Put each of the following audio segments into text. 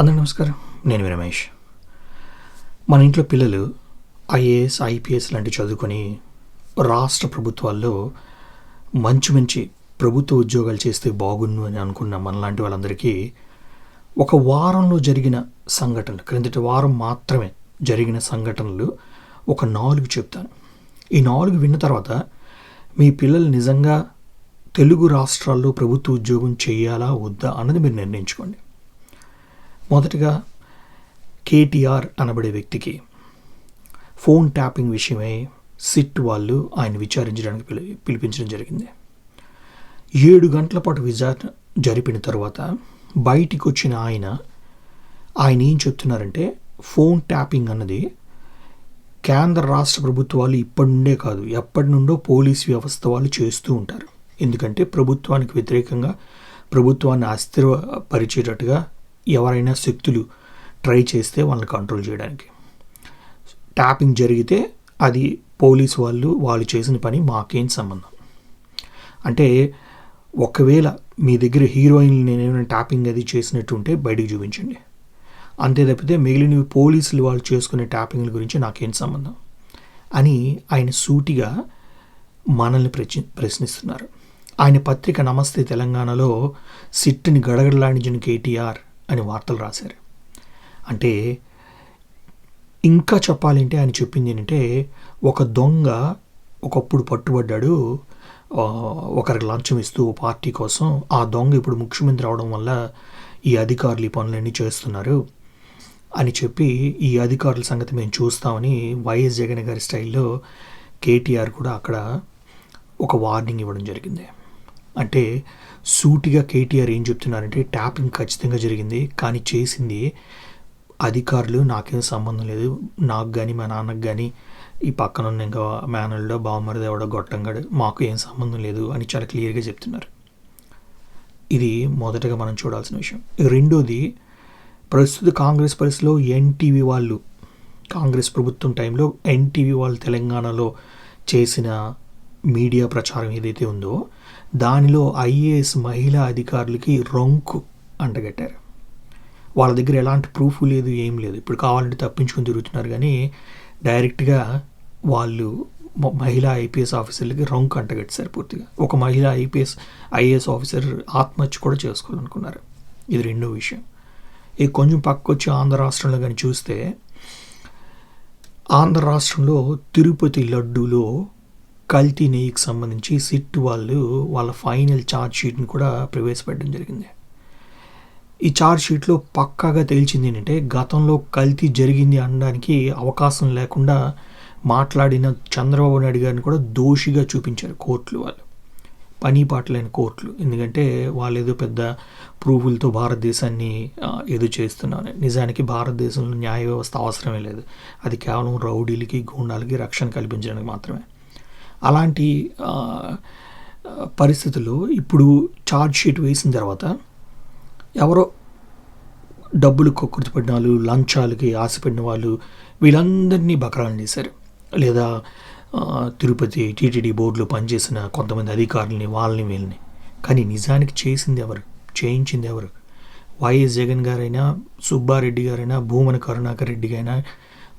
అందరికీ నమస్కారం. నేను రమేష్. మన ఇంట్లో పిల్లలు ఐఏఎస్ ఐపీఎస్ లాంటివి చదువుకొని రాష్ట్ర ప్రభుత్వాల్లో మంచి మంచి ప్రభుత్వ ఉద్యోగాలు చేస్తే బాగుండు అని అనుకున్న మనలాంటి వాళ్ళందరికీ ఒక వారంలో జరిగిన సంఘటనలు క్రిందటి వారం మాత్రమే జరిగిన సంఘటనలు ఒక నాలుగు చెప్తాను. ఈ నాలుగు విన్న తర్వాత మీ పిల్లలు నిజంగా తెలుగు రాష్ట్రాల్లో ప్రభుత్వ ఉద్యోగం చేయాలా వద్దా అన్నది మీరు నిర్ణయించుకోండి. మొదటగా కేటీఆర్ అనబడే వ్యక్తికి ఫోన్ ట్యాపింగ్ విషయమై సిట్ వాళ్ళు ఆయన విచారించడానికి పిలి పిలిపించడం జరిగింది. ఏడు గంటల పాటు విచారణ జరిపిన తర్వాత బయటికి వచ్చిన ఆయన ఆయన ఏం చెప్తున్నారంటే ఫోన్ ట్యాపింగ్ అన్నది కేంద్ర రాష్ట్ర ప్రభుత్వాలు ఇప్పటి నుండే కాదు ఎప్పటి నుండో పోలీస్ వ్యవస్థ వాళ్ళు చేస్తూ ఉంటారు. ఎందుకంటే ప్రభుత్వానికి వ్యతిరేకంగా ప్రభుత్వాన్ని అస్థిరపరిచేటట్టుగా ఎవరైనా శక్తులు ట్రై చేస్తే వాళ్ళని కంట్రోల్ చేయడానికి. ట్యాపింగ్ జరిగితే అది పోలీస్ వాళ్ళు వాళ్ళు చేసిన పని మాకేం సంబంధం. అంటే ఒకవేళ మీ దగ్గర హీరోయిన్ నేనేమైనా ట్యాపింగ్ అది చేసినట్టు ఉంటే బయటకు చూపించండి. అంతే తప్పితే మిగిలినవి పోలీసులు వాళ్ళు చేసుకునే ట్యాపింగ్ల గురించి నాకేం సంబంధం? అని ఆయన సూటిగా మనల్ని ప్రశ్న ప్రశ్నిస్తున్నారు. ఆయన పత్రిక నమస్తే తెలంగాణలో సిట్టుని గడగడలాడించిన కేటీఆర్ అని వార్తలు రాశారు. అంటే ఇంకా చెప్పాలంటే ఆయన చెప్పింది ఏంటంటే ఒక దొంగ ఒకప్పుడు పట్టుబడ్డాడు ఒకరికి లంచం ఇస్తూ పార్టీ కోసం ఆ దొంగ ఇప్పుడు ముఖ్యమంత్రి అవడం వల్ల ఈ అధికారులు ఈ పనులన్నీ చేస్తున్నారు అని చెప్పి ఈ అధికారుల సంగతి మేము చూస్తామని వైఎస్ జగన్ గారి స్టైల్లో కేటీఆర్ కూడా అక్కడ ఒక వార్నింగ్ ఇవ్వడం జరిగింది. అంటే సూటిగా కేటీఆర్ ఏం చెప్తున్నారంటే ట్యాపింగ్ ఖచ్చితంగా జరిగింది కానీ చేసింది అధికారులు నాకేం సంబంధం లేదు. నాకు కానీ మా నాన్నకు కానీ ఈ పక్కన ఉన్న ఇంకా మేనల్లో బావమరిది ఎవడో గొట్టంగాడు మాకు ఏం సంబంధం లేదు అని చాలా క్లియర్గా చెప్తున్నారు. ఇది మొదటగా మనం చూడాల్సిన విషయం. రెండోది ప్రస్తుత కాంగ్రెస్ పరిస్థితిలో ఎన్టీవీ వాళ్ళు కాంగ్రెస్ ప్రభుత్వం టైంలో ఎన్టీవీ వాళ్ళు తెలంగాణలో చేసిన మీడియా ప్రచారం ఏదైతే ఉందో దానిలో ఐఏఎస్ మహిళా అధికారులకి రొంకు అంటగట్టారు. వాళ్ళ దగ్గర ఎలాంటి ప్రూఫ్ లేదు ఏం లేదు. ఇప్పుడు కావాలంటే తప్పించుకొని తిరుగుతున్నారు కానీ డైరెక్ట్గా వాళ్ళు మ- మహిళా ఐపీఎస్ ఆఫీసర్లకి రొంకు అంటగట్టేశారు పూర్తిగా. ఒక మహిళా ఐపీఎస్ ఐఏఎస్ ఆఫీసర్ ఆత్మహత్య కూడా చేసుకోవాలనుకున్నారు. ఇది రెండో విషయం. ఇక కొంచెం పక్కొచ్చి వచ్చి ఆంధ్ర రాష్ట్రంలో కానీ చూస్తే ఆంధ్ర రాష్ట్రంలో తిరుపతి లడ్డూలో కల్తీ నెయ్యికి సంబంధించి సిట్ వాళ్ళు వాళ్ళ ఫైనల్ ఛార్జ్ షీట్ని కూడా ప్రవేశపెట్టడం జరిగింది. ఈ ఛార్జ్ షీట్లో పక్కాగా తేల్చింది ఏంటంటే గతంలో కల్తీ జరిగింది అనడానికి అవకాశం లేకుండా మాట్లాడిన చంద్రబాబు నాయుడు గారిని కూడా దోషిగా చూపించారు కోర్టులు వాళ్ళు. పని పాటలేని కోర్టులు. ఎందుకంటే వాళ్ళు ఏదో పెద్ద ప్రూఫులతో భారతదేశాన్ని ఏదో చేస్తున్నారు. నిజానికి భారతదేశంలో న్యాయ వ్యవస్థ అవసరమే లేదు. అది కేవలం రౌడీలకి గూండాలకి రక్షణ కల్పించడానికి మాత్రమే. అలాంటి పరిస్థితుల్లో ఇప్పుడు ఛార్జ్ షీట్ వేసిన తర్వాత ఎవరో డబ్బులు కొక్కుర్తిపడిన వాళ్ళు లంచాలకి ఆశపడిన వాళ్ళు వీళ్ళందరినీ బకరాలు చేశారు. లేదా తిరుపతి టీటీడీ బోర్డులో పనిచేసిన కొంతమంది అధికారులని వాళ్ళని వీళ్ళని. కానీ నిజానికి చేసింది ఎవరు? చేయించింది ఎవరు? వైఎస్ జగన్ గారైనా సుబ్బారెడ్డి గారైనా భూమన కరుణాకర్ రెడ్డి అయినా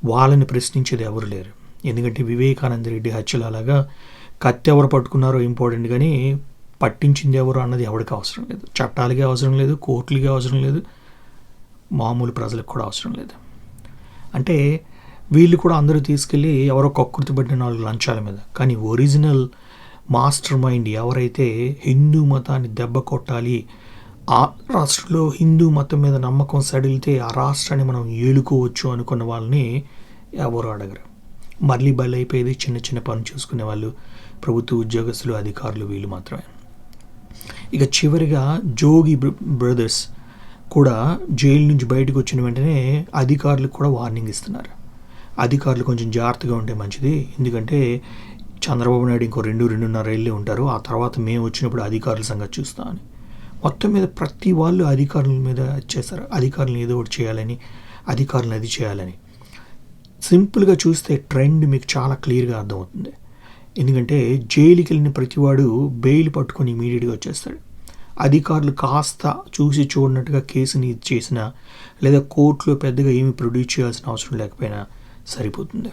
వాళ్ళని ప్రశ్నించేది ఎవరు లేరు. ఎందుకంటే వివేకానంద రెడ్డి హత్యలు అలాగా కత్తి ఎవరు పట్టుకున్నారో ఇంపార్టెంట్ కానీ పట్టించింది ఎవరు అన్నది ఎవరికి అవసరం లేదు. చట్టాలకి అవసరం లేదు కోర్టులకి అవసరం లేదు మామూలు ప్రజలకు కూడా అవసరం లేదు. అంటే వీళ్ళు కూడా అందరూ తీసుకెళ్ళి ఎవరో కక్కుర్తిపడిన నాలుగు లంచాల మీద. కానీ ఒరిజినల్ మాస్టర్ మైండ్ ఎవరైతే హిందూ మతాన్ని దెబ్బ కొట్టాలి ఆ రాష్ట్రంలో హిందూ మతం మీద నమ్మకం సడిలితే ఆ రాష్ట్రాన్ని మనం ఏలుకోవచ్చు అనుకున్న వాళ్ళని ఎవరు అడగరు. మళ్ళీ బలైపోయేది చిన్న చిన్న పని చూసుకునే వాళ్ళు ప్రభుత్వ ఉద్యోగస్తులు అధికారులు వీళ్ళు మాత్రమే. ఇక చివరిగా జోగి బ్ర- బ్రదర్స్ కూడా జైలు నుంచి బయటకు వచ్చిన వెంటనే అధికారులకు కూడా వార్నింగ్ ఇస్తున్నారు. అధికారులు కొంచెం జాగ్రత్తగా ఉంటే మంచిది ఎందుకంటే చంద్రబాబు నాయుడు ఇంకో రెండు రెండున్నర ఏళ్ళే ఉంటారు ఆ తర్వాత మేము వచ్చినప్పుడు అధికారుల సంగతి చూస్తామని మొత్తం మీద ప్రతి వాళ్ళు అధికారుల మీద చేస్తారు. అధికారులను ఏదో ఒకటి చేయాలని అధికారులను అది చేయాలని. సింపుల్గా చూస్తే ట్రెండ్ మీకు చాలా క్లియర్గా అర్థమవుతుంది. ఎందుకంటే జైలుకి వెళ్ళిన ప్రతివాడు బెయిల్ పట్టుకొని ఇమీడియట్గా వచ్చేస్తాడు. అధికారులు కాస్త చూసి చూడనట్టుగా కేసుని చేసిన లేదా కోర్టులో పెద్దగా ఏమి ప్రొడ్యూస్ చేయాల్సిన అవసరం లేకపోయినా సరిపోతుంది.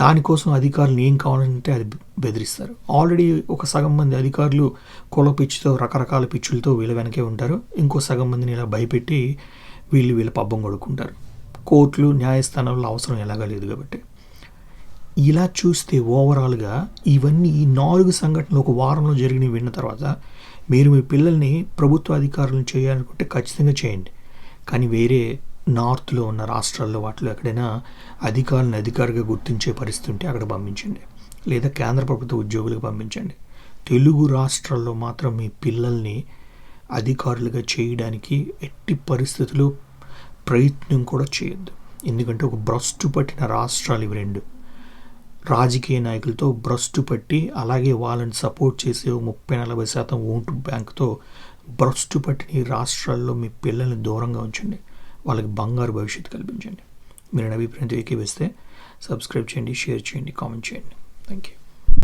దానికోసం అధికారులు ఏం కావాలంటే అది బెదిరిస్తారు. ఆల్రెడీ ఒక సగం మంది అధికారులు కుల పిచ్చితో రకరకాల పిచ్చులతో వీళ్ళ వెనకే ఉంటారు. ఇంకో సగం మందిని ఇలా భయపెట్టి వీళ్ళు వీళ్ళ పబ్బం కొడుకుంటారు. కోర్టులు న్యాయస్థానాల్లో అవసరం ఎలాగా లేదు కాబట్టి. ఇలా చూస్తే ఓవరాల్గా ఇవన్నీ ఈ నాలుగు సంఘటనలు ఒక వారంలో జరిగినవి విన్న తర్వాత మీరు మీ పిల్లల్ని ప్రభుత్వ అధికారులను చేయాలనుకుంటే ఖచ్చితంగా చేయండి. కానీ వేరే నార్త్లో ఉన్న రాష్ట్రాల్లో వాటిలో ఎక్కడైనా అధికారులను అధికారిగా గుర్తించే పరిస్థితి ఉంటే అక్కడ పంపించండి. లేదా కేంద్ర ప్రభుత్వ ఉద్యోగులకు పంపించండి. తెలుగు రాష్ట్రాల్లో మాత్రం మీ పిల్లల్ని అధికారులుగా చేయడానికి ఎట్టి పరిస్థితులు ప్రయత్నం కూడా చేయొద్దు. ఎందుకంటే ఒక భ్రష్టు పట్టిన రాష్ట్రాలు ఇవి రెండు. రాజకీయ నాయకులతో భ్రష్టు పట్టి అలాగే వాళ్ళని సపోర్ట్ చేసే ముప్పై నలభై శాతం ఓటు బ్యాంక్తో భ్రష్టు పట్టిన రాష్ట్రాల్లో మీ పిల్లల్ని దూరంగా ఉంచండి. వాళ్ళకి బంగారు భవిష్యత్తు కల్పించండి. మీరు నా అభిప్రాయంతో ఏకీవేస్తే సబ్స్క్రైబ్ చేయండి షేర్ చేయండి కామెంట్ చేయండి. Thank you